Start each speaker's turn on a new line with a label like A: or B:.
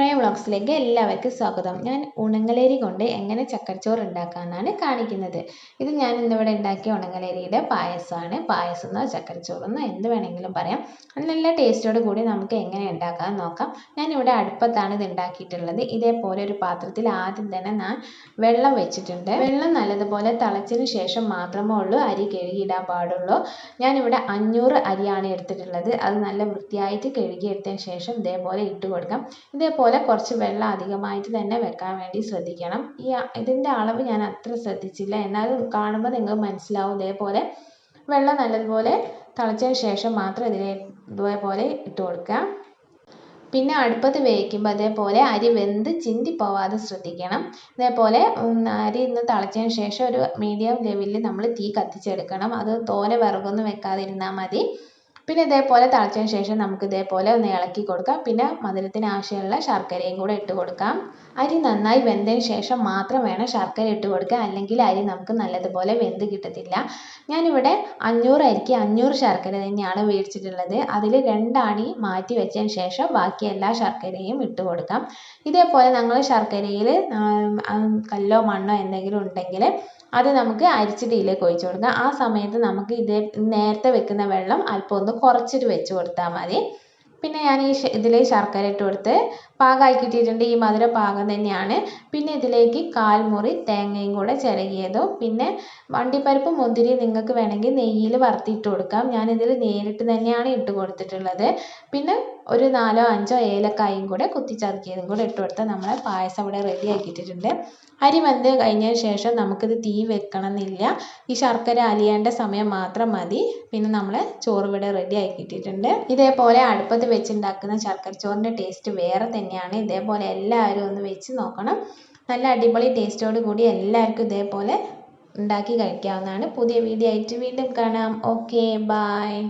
A: പ്രയ വ്ളോഗ്സിലേക്ക് എല്ലാവർക്കും സ്വാഗതം. ഞാൻ ഉണങ്ങലേരി കൊണ്ട് എങ്ങനെ ചക്കരച്ചോറ് ഉണ്ടാക്കാമെന്നാണ് കാണിക്കുന്നത്. ഇത് ഞാൻ ഇന്നിവിടെ ഉണ്ടാക്കിയ ഉണങ്ങലേരിയുടെ പായസമാണ്. പായസം എന്നോ ചക്കരച്ചോറെന്നോ എന്ത് വേണമെങ്കിലും പറയാം. നല്ല ടേസ്റ്റോട് കൂടി നമുക്ക് എങ്ങനെ ഉണ്ടാക്കാമെന്ന് നോക്കാം. ഞാനിവിടെ അടുപ്പത്താണ് ഇത് ഉണ്ടാക്കിയിട്ടുള്ളത്. ഇതേപോലെ ഒരു പാത്രത്തിൽ ആദ്യം തന്നെ ഞാൻ വെള്ളം വെച്ചിട്ടുണ്ട്. വെള്ളം നല്ലതുപോലെ തിളച്ചതിന് ശേഷം മാത്രമേ ഉള്ളൂ. അരി കഴുകിയിടാൻ പാടുള്ളൂ. ഞാനിവിടെ അഞ്ഞൂറ് അരിയാണ് എടുത്തിട്ടുള്ളത്. അത് നല്ല വൃത്തിയായിട്ട് കഴുകിയെടുത്തതിന് ശേഷം ഇതേപോലെ ഇട്ട് കൊടുക്കാം. ഇതേപോലെ കുറച്ച് വെള്ളം അധികമായിട്ട് തന്നെ വെക്കാൻ വേണ്ടി ശ്രദ്ധിക്കണം. ഈ ഇതിന്റെ അളവ് ഞാൻ അത്ര ശ്രദ്ധിച്ചില്ല. എന്നാലും കാണുമ്പോൾ നിങ്ങൾക്ക് മനസ്സിലാവും. ഇതേപോലെ വെള്ളം നല്ലതുപോലെ തിളച്ചതിന് ശേഷം മാത്രം ഇതിനെ ഇതേപോലെ ഇട്ട് കൊടുക്കുക. പിന്നെ അടുപ്പത്ത് വേവിക്കുമ്പോൾ അതേപോലെ അരി വെന്ത് ചിന്തി പോവാതെ ശ്രദ്ധിക്കണം. ഇതേപോലെ അരി ഇന്ന് തിളച്ചതിന് ശേഷം ഒരു മീഡിയം ലെവലിൽ നമ്മൾ തീ കത്തിച്ചെടുക്കണം. അത് തോനെ വിറകൊന്നും വെക്കാതിരുന്നാൽ മതി. പിന്നെ ഇതേപോലെ തിളച്ചതിന് ശേഷം നമുക്ക് ഇതേപോലെ ഒന്ന് ഇളക്കി കൊടുക്കാം. പിന്നെ മധുരത്തിന് ആവശ്യമുള്ള ശർക്കരയും കൂടെ ഇട്ട് കൊടുക്കാം. അരി നന്നായി വെന്തതിന് ശേഷം മാത്രം വേണം ശർക്കര ഇട്ട് കൊടുക്കാൻ. അല്ലെങ്കിൽ അരി നമുക്ക് നല്ലതുപോലെ വെന്ത് കിട്ടത്തില്ല. ഞാനിവിടെ അഞ്ഞൂറ് അരിക്ക് അഞ്ഞൂറ് ശർക്കര തന്നെയാണ് മേടിച്ചിട്ടുള്ളത് അതിൽ രണ്ടാണി മാറ്റി വെച്ചതിന് ശേഷം ബാക്കി എല്ലാ ശർക്കരയും ഇട്ട് കൊടുക്കാം. ഇതേപോലെ നമ്മൾ ശർക്കരയിൽ കല്ലോ മണ്ണോ എന്തെങ്കിലും ഉണ്ടെങ്കിൽ അത് നമുക്ക് അരിച്ചിട്ടിയിലേക്ക് ഒഴിച്ച് കൊടുക്കാം. ആ സമയത്ത് നമുക്ക് ഇതേ നേരത്തെ വെക്കുന്ന വെള്ളം അല്പം ഒന്ന് കുറച്ചിട്ട് വെച്ച് കൊടുത്താൽ മതി. പിന്നെ ഞാൻ ഈ ഇതിൽ ശർക്കര ഇട്ട് കൊടുത്ത് പാകമായി കിട്ടിയിട്ടുണ്ട്. ഈ മധുരം പാകം തന്നെയാണ്. പിന്നെ ഇതിലേക്ക് കാൽ മുറി തേങ്ങയും കൂടെ ചിരകിയതും പിന്നെ വണ്ടിപ്പരിപ്പ് മുന്തിരി നിങ്ങൾക്ക് വേണമെങ്കിൽ നെയ്യിൽ വറുത്തിട്ട് കൊടുക്കാം. ഞാനിതിൽ നേരിട്ട് തന്നെയാണ് ഇട്ട് കൊടുത്തിട്ടുള്ളത്. പിന്നെ ഒരു നാലോ അഞ്ചോ ഏലക്കായും കൂടെ കുത്തിച്ചതക്കിയതും കൂടെ ഇട്ട് കൊടുത്താൽ നമ്മളെ പായസം ഇവിടെ റെഡി ആക്കിയിട്ടുണ്ട് അരി വെന്ത് കഴിഞ്ഞതിന് ശേഷം നമുക്കിത് തീ വെക്കണം എന്നില്ല ഈ ശർക്കര അലിയേണ്ട സമയം മാത്രം മതി. പിന്നെ നമ്മൾ ചോറ് ഇവിടെ റെഡി ആക്കിയിട്ടുണ്ട് ഇതേപോലെ അടുപ്പത്ത് വെച്ചുണ്ടാക്കുന്ന ശർക്കര ചോറിന്റെ ടേസ്റ്റ് വേറെ തന്നെയാണ്. ഇതേപോലെ എല്ലാവരും ഒന്ന് വെച്ച് നോക്കണം. നല്ല അടിപൊളി ടേസ്റ്റോട് കൂടി എല്ലാവർക്കും ഇതേപോലെ ഉണ്ടാക്കി കഴിക്കാവുന്നതാണ്. പുതിയ വീഡിയോ ആയിട്ട് വീണ്ടും കാണാം. Okay bye